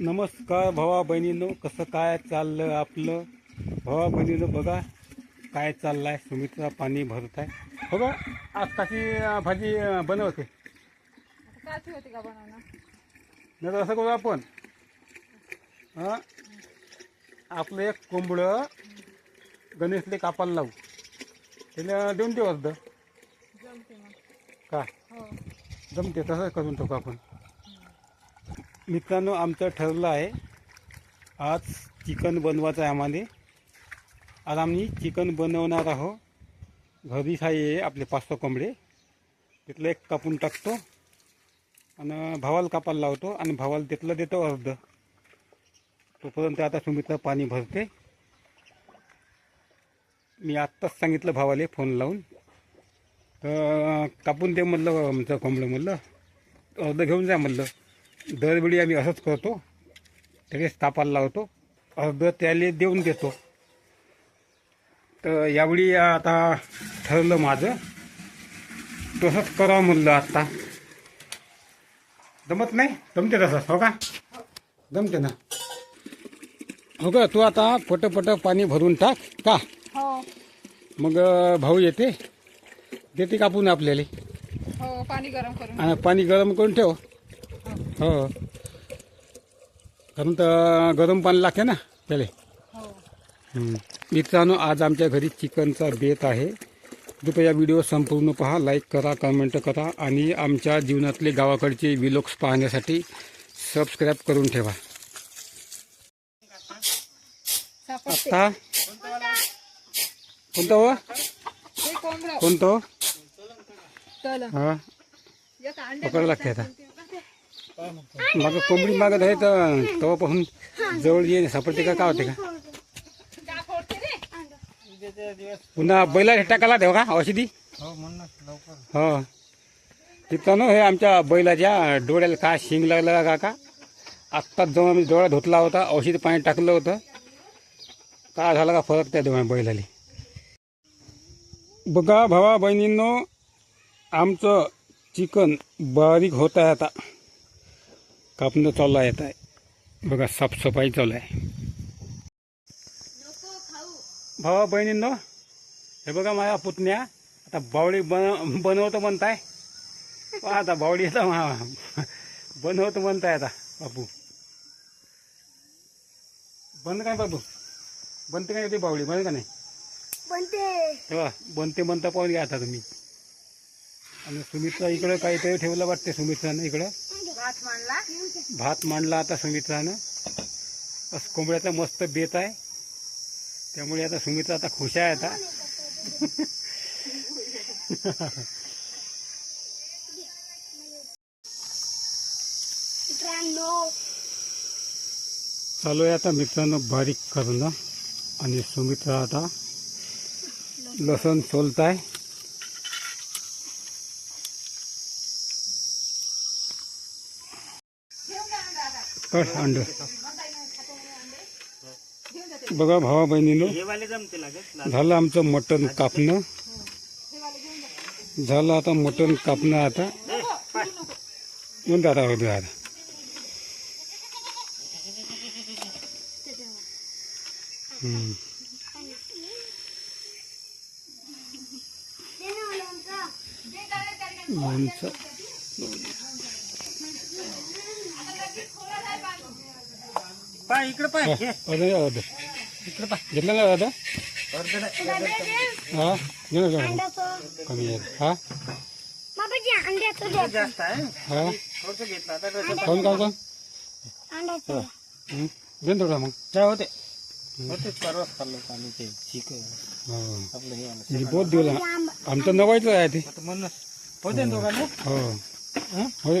नमस्कार भावा बहिणींनो कसं काय चाललं आपलं? भावा बहिणीनं बघा काय चाललं आहे सुमित्रा पाणी भरत आहे. हो का आज कशी भाजी बनवते? होती का बनवणं? नाही तर असं करू आपण. हां आपलं एक कोंबडं गणेशले कापायला लावू. त्याला देऊन देऊ अर्ध का? हो. जमते तसंच करून टाकू आपण. मित्रांनो आमचं ठरलं आहे. आज चिकन बनवायचं आहे आम्हाला. आज आम्ही चिकन बनवणार आहोत. घरीच आहे आपले पाच सहा कोंबडे. तिथलं एक कापून टाकतो आणि भावाला कापायला लावतो आणि भावाला तिथलं देतो अर्ध. तोपर्यंत आता सुमित्र पाणी भरते. मी आत्ताच सांगितलं भावाले फोन लावून. तर कापून दे म्हणलं आमचं कोंबडं म्हणलं. अर्ध घेऊन जा म्हणलं. दरवेळी आम्ही असंच करतो. लगेच तापायला लावतो. अर्ध त्याले देऊन देतो. तर यावेळी आता ठरलं माझं. तसंच करावं म्हणलं आता. जमत नाही? जमते तसं हो का? जमते ना? हो का? तू आता पटपट पाणी भरून टाक का? हो. मग भाऊ येते? देते कापून आपल्याला? हो पाणी गरम करून पाणी गरम करून ठेव. हो. कारण तर गरम पाणी लागते ना त्याला हो. मित्रांनो आज आमच्या घरी चिकनचा बेत आहे. कृपया व्हिडिओ संपूर्ण पहा लाईक करा कमेंट करा आणि आमच्या जीवनातले गावाकडचे विलोक्स पाहण्यासाठी सबस्क्राईब करून ठेवा. आता? कोणतं हो? कोणतं हो? हा. पकडावं लागते आता. मागं कोंबडी मागत आहे तर तेव्हापासून जवळ ये सापडते का? का होते का? पुन्हा बैला टाकायला ठेव का? औषधी? हो तिथं हे आमच्या बैलाच्या डोळ्याला का शिंग लागला का का आत्ताच जेव्हा मी डोळा धुतला होता औषधी पाणी टाकलं होतं. का झाला का? फरक त्या दोन बैलाले. बघा भावा बहिणींनो आमचं चिकन बारीक होत आहे आता. कापणं चालू आहे आता. बघा साफसफाई चालू आहे. भावा बहिणींनो हे बघा माझ्या पुतण्या. आता बावडी बन बनवतो म्हणताय. आता बावडी आता मा- बनवतो म्हणताय आता बापू. बंद काय बाबू बनते काय ती बावडी बंद का नाही? बनते. तेव्हा बनते बनता पाहून घ्या आता तुम्ही. आणि सुमित्रा इकडं काहीतरी ठेवलं वाटते सुमित्रानं इकडं. भात मांडला. भात मांडला आता सुमित्रानं. बस कोंबड्याचा मस्त बेत आहे. त्यामुळे आता सुमित्रा आता खुश आहे आता. चालू आहे आता मित्रांनो बारीक करणं. आणि सुमित्रा आता लसण सोलताय. कट अंड? बघा भावा बहिणीनं झालं आमचं मटण कापणं. झालं आता मटण कापणं आता. येऊन दादा होते आता हम्म. लोणचं पाय इकडे पाय. हा, अर्धं द्या, अर्धं. घेतलं ना अर्धं हा घे ना जरा. अंड्याचं कमी आहे. हा? द्या जास्त आहे. हा? थोडस घेतलं. आता कसं कोण कोण कोण अंड्याचं हं? दे ना थोडा मग. काय होते. होते परवाच खाल्लं होतं आम्ही ते चिकन. हो. आपलं हे आलं म्हणजे बहुत दिवस आमचं नवायचं आहे ते. आता म्हणून होते ना दोघांना? हो. हं? होय.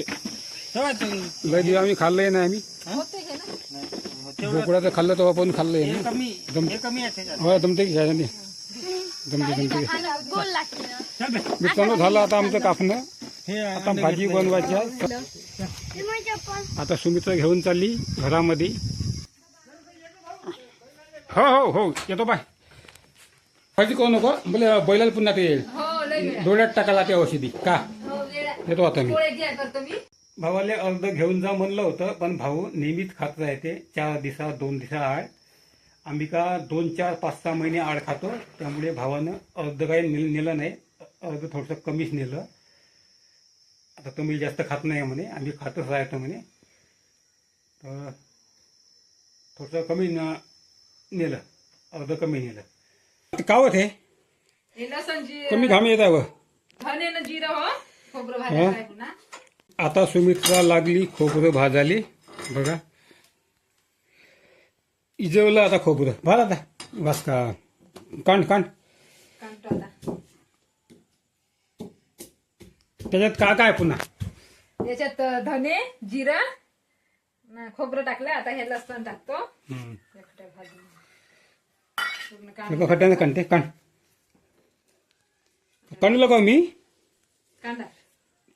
ठेवायचं लय दिवस आम्ही आम्ही. ना. नाही, तेवढं बोकडाचं खाल्लं तेव्हा पण खाल्लंय हे कमी हे कमी आहे हो जमते की. मित्रांनो झालं आता आमचं कापणं. हे आता भाजी बनवायची आहे. आता सुमित्रा घेऊन चालली घरामध्ये. हो हो हो. येतो बाय. भाजी करू नको. बोले बैलाला पुन्हा ते हो डोळ्यात टाकायला ते औषधी. का? हो वेळा. येतो आता मी. मी. भावाले अर्ध घेऊन जा म्हणलं होतं पण भाऊ नेहमीच खात राहते. चार दिवसा दोन दिवसा आड. आम्ही का दोन चार पाच सहा महिने आड खातो. त्यामुळे भावानं अर्ध काही नेल नेलं नाही. अर्ध थोडंसं कमीच नेलं. आता तुम्ही जास्त खात नाही म्हणे आम्ही खातच राहतो म्हणे. तर थोडंसं कमी न नेलं. अर्ध कमी नेलं. का होत हे? कमी घाम येत आहे व. जिरं हो? खोबरं? आता सुमित्रा लागली खोबरं भाजाली. बघा. इजवलं आता खोबरं. भाज आता. बस का. कांड कांड. त्याच्यात का काय पुन्हा? याच्यात धने जिरं न खोबरं टाकलं. आता हे लसण टाकतो. हम्म. एकटं भाजून. पूर्ण काढ एका खट्ट्यानं कांडते. कांड. काढलं का मी. कांदा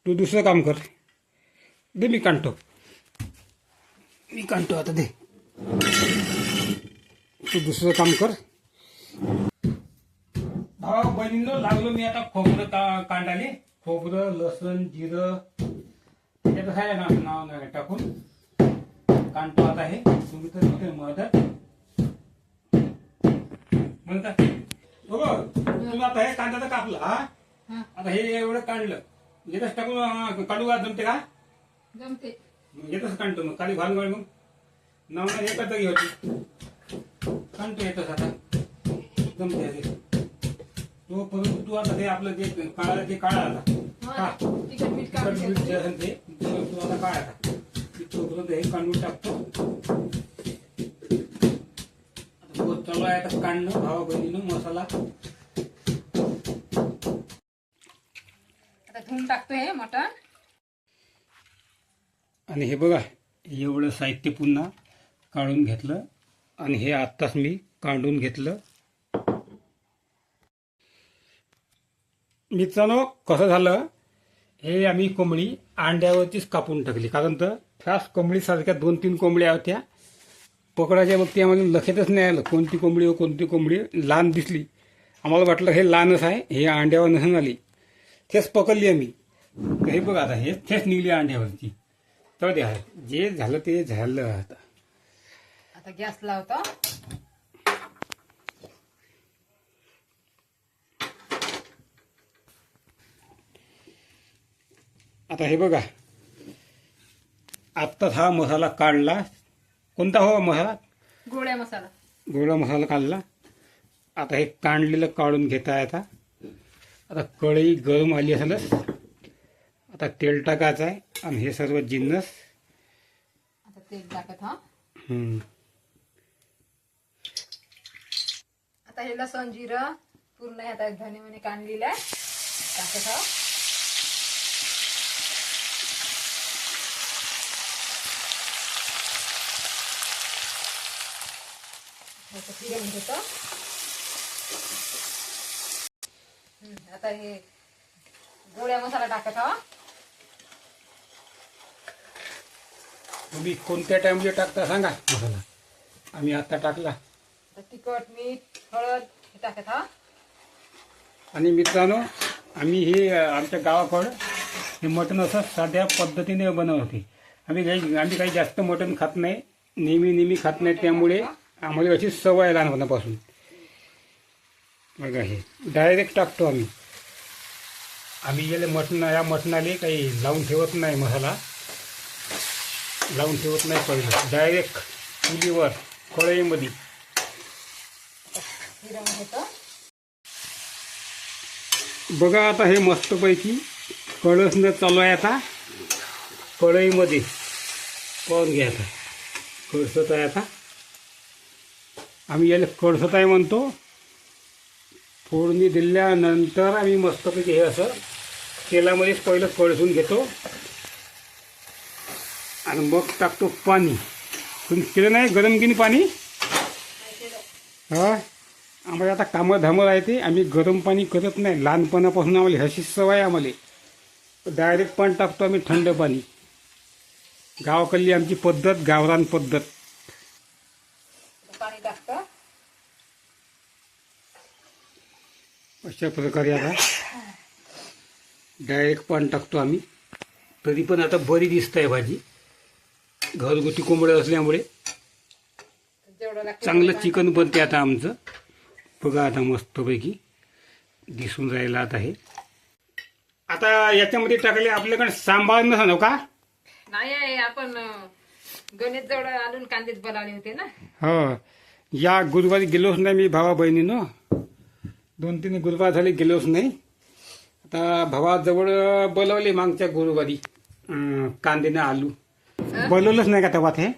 तू दुसरं काम कर. दे मी काढतो मी काढतो आता दे. तू दुसरं काम कर. भावा बहिणीनं लागलो मी आता खोबरं का कांडाले. खोबरं लसण जिरं. त्याच्यात आहे ना नाव नाही टाकून. काढतो आता हे. तुम्ही तर होते मदत. म्हणता हो तुम्ही आता हे कांद्याचं कापलं हा? हा. आता हे एवढं काढलं. येतच टाकून काढू का जमते का? जमते. येतच काढतो मग खाली घाल मग. नाव नाही एकच जागी होती. काढतो येतच आता. जमते हे. तो परत तू आता ते आपलं जे ते आता हा, का तिखट मीठ तिखट काढून मीठ जे घेते. असेल ते ते तू आता काढ आता तोपर्यंत हे टाकतो. आता चालू आहे आता काढणं भावा बहिणीनं मसाला. आता धुवून टाकतो हे मटण. आणि हे बघा एवढं साहित्य पुन्हा काढून घेतलं आणि हे आत्ताच मी काढून घेतलं. मित्रांनो कसं झालं? हे आम्ही कोंबडी अंड्यावरतीच कापून टाकली. कारण तर त्याच कोंबडीसारख्या दोन तीन कोंबड्या होत्या. पकडायच्या मग आम्हाला लक्षातच नाही आलं कोणती कोंबडी व कोणती कोंबडी लहान दिसली. आम्हाला वाटलं हे लहानच आहे हे अंड्यावर नसून आली. तेच पकडली आम्ही. हे बघा आता हे तेच निघली अंड्यावरती. तर द्या जे झालं ते झालं. आता आता गॅस लावतो. आता हे बघा. आत्ताच हा मसाला काढला. कोणता हो मसाला? गोळ्या मसाला. गोळा मसाला काढला. आता हे काढलेलं काढून घेता आता. आता कढई गरम आली असेलच. आता तेल टाकायचं आहे. आणि हे सर्व जिन्नस. आता तेल टाकत हा. हम्म. आता हे लसण जिरं पूर्ण आता धने मने काढलेलं आहे. टाकत हा. फिरवून घेतो आता हे गोळ्या मसाला टाकत हा. तुम्ही कोणत्या टाइमला टाकता सांगा. मसाला आम्ही आता टाकला. तिखट मीठ हळद हे टाकत हा? आणि मित्रांनो आम्ही हे आमच्या गावाकडं हे मटण असं साध्या पद्धतीने बनवते आम्ही काही आम्ही काही जास्त मटण खात नाही. नेहमी नेहमी खात नाही. त्यामुळे आम्हाला अशी सवय आहे लहानपणापासून. बघा हे डायरेक्ट टाकतो आम्ही. आम्ही गेले मटण या मटणाले काही लावून ठेवत नाही मसाला. लावून ठेवत नाही पहिलं डायरेक्ट चुलीवर कळईमध्ये बघा आता हे मस्तपैकी कळसनं चालू आहे आता. कळईमध्ये पाहून घ्या आता. कळसत आहे आता. आम्ही याला कळसत आहे म्हणतो. फोडणी दिल्यानंतर आम्ही मस्तपैकी हे असं तेलामध्येच पहिलं कळसून घेतो. आणि मग टाकतो पाणी. तुम्ही केलं नाही गरम की पाणी? हा? आम्हाला आता कामं धामं राहते. आम्ही गरम पाणी करत नाही. लहानपणापासून आम्हाला हशी सवय आम्हाला. डायरेक्ट पाणी टाकतो आम्ही थंड पाणी. गावाकडली आमची पद्धत गावरान पद्धत. पाणी अशा प्रकारे आता डायरेक्ट पाणी टाकतो आम्ही. तरी पण आता बरी दिसत आहे भाजी. घरगुती कोंबड्या असल्यामुळे चांगलं चिकन बनते आता आमचं. बघा आता मस्तपैकी दिसून राहिलं आता हे. आता याच्यामध्ये टाकले आपल्याकडे सांबार नसणार का? नाही आहे आपण गणेश जवळ आणून कांदेच बनवले होते ना. हो. या गुरुवारी गेलोच नाही मी भावा बहिणीनं. दोन तीन गुरुवार झाले गेलोच नाही. आता भावाजवळ बोलवले मागच्या गुरुवारी अं, कांदेने आलू. बोलवलंच नाही का तेव्हा ते?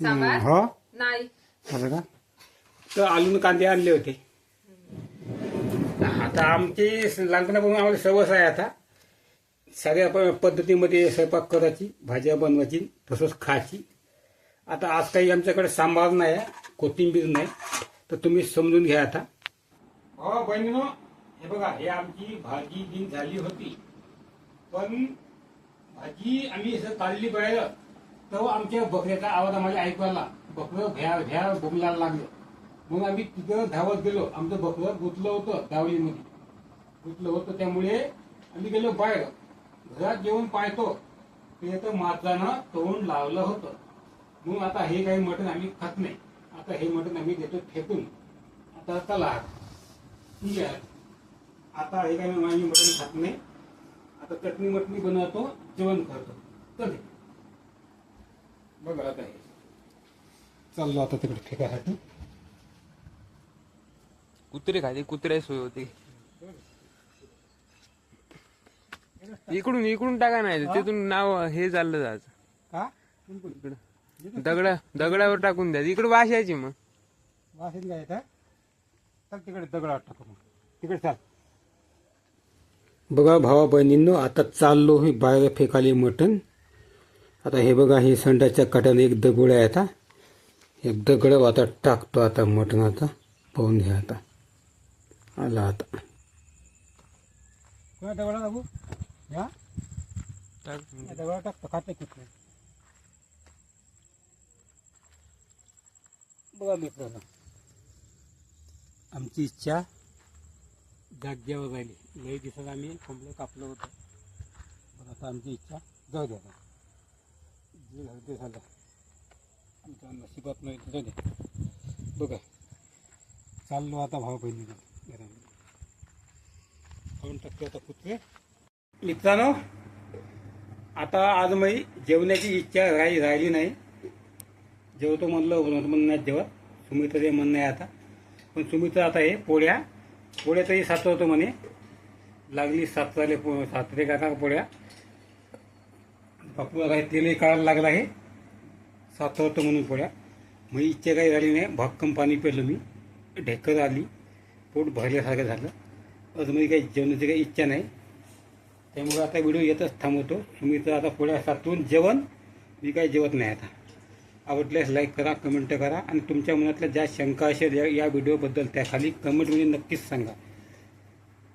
सांबार हो. नाही. असं का तर आलून कांदे आणले होते. आता आमची लहानपणापासून आम्हाला सवस आहे आता. साऱ्या प- पद्धतीमध्ये स्वयंपाक करायची भाज्या बनवायची तसंच खायची. आता आज काही आमच्याकडे सांबार नाही आहे कोथिंबीर नाही. तर तुम्ही समजून घ्या आता. हो बहिणीनो हे बघा हे आमची भाजी दिन झाली होती. पण भाजी आम्ही असं काढली बाहेर. तेव्हा आमच्या बकऱ्याचा आवाज आम्हाला ऐकवायला बकरं भ्या भ्या बोंबलायला लागलं. मग आम्ही तिथं धावत गेलो. आमचं बकरं गुतलं होतं दावलीमध्ये गुतलं होतं त्यामुळे आम्ही गेलो बाहेर. घरात जेवण पाहतो. ते तर माणसानं तोंड लावलं होतं. मग आता हे काही मटण आम्ही खात नाही. आता हे मटण आम्ही देतो फेकून. आता चला. ठीक आहे. आता हे काही आम्ही मटण खात नाही. आता चटणी मटणी बनवतो जेवण करतो. चल. बघा आता हे चाललो आता तिकडे फेकासाठी कुत्रे खाते कुत्रे सोय होते. इकडून इकडून टाका नाही तिथून नाव हे चाललं जायचं का? इकडं. दगडा दगडावर टाकून द्या. इकडे वाश यायची मग. काय येतं चल तिकडे दगडात टाकू मग. तिकडे चाल. बघा भावा बहिणींनो आता चाललो हे बाहेर फेकाले मटण. आता हे बघा हे संडाच्या काट्याने एक दगड आहे आता. एक दगड आता टाकतो आता मटण आता पाहून घ्या आता. आला आता. कोणा दगडा बाबू या. दगडा टाकतो खाते कुठे बघा मित्रांनो. आमची इच्छा जाग्यावर राहिली लई दिसत आम्ही कोंबडं कापलं होतं. पण आता आमची इच्छा जाऊ द्या झालं ते झालं आमच्या नशिबात नाही जाऊ द्या बघा. चाललो आता भाऊ बहिणी घरामध्ये खाऊन टाकतो आता कुत्रे मित्रांनो आता आज मी जेवण्याची इच्छा राही राहिली नाही. जेवतो म्हणलं म्हणून जेवत सुमित्र ते म्हणणं आहे आता. पण सुमित्र आता हे पोळ्या पोळ्या तरी सातवतो म्हणे. लागली सातवाले पो सातरे काका पोळ्या. बापू काही तेलही काढायला लागला आहे. सातवतं म्हणून पोळ्या मग इच्छा काही झाली नाही. भक्कम पाणी पेलं मी. ढेकत आली. पोट भरल्यासारखं झालं. अजूनही म्हणजे काही जेवणाची काही इच्छा नाही. त्यामुळे आता व्हिडिओ येतच थांबवतो. सुमित्र आता पोळ्या सातवून जेवण. मी काही जेवत नाही आता. आवडल्यास लाईक करा कमेंट करा आणि तुमच्या मनातल्या ज्या शंका असेल या या व्हिडिओबद्दल त्या खाली कमेंटमध्ये नक्कीच सांगा.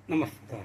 नमस्कार.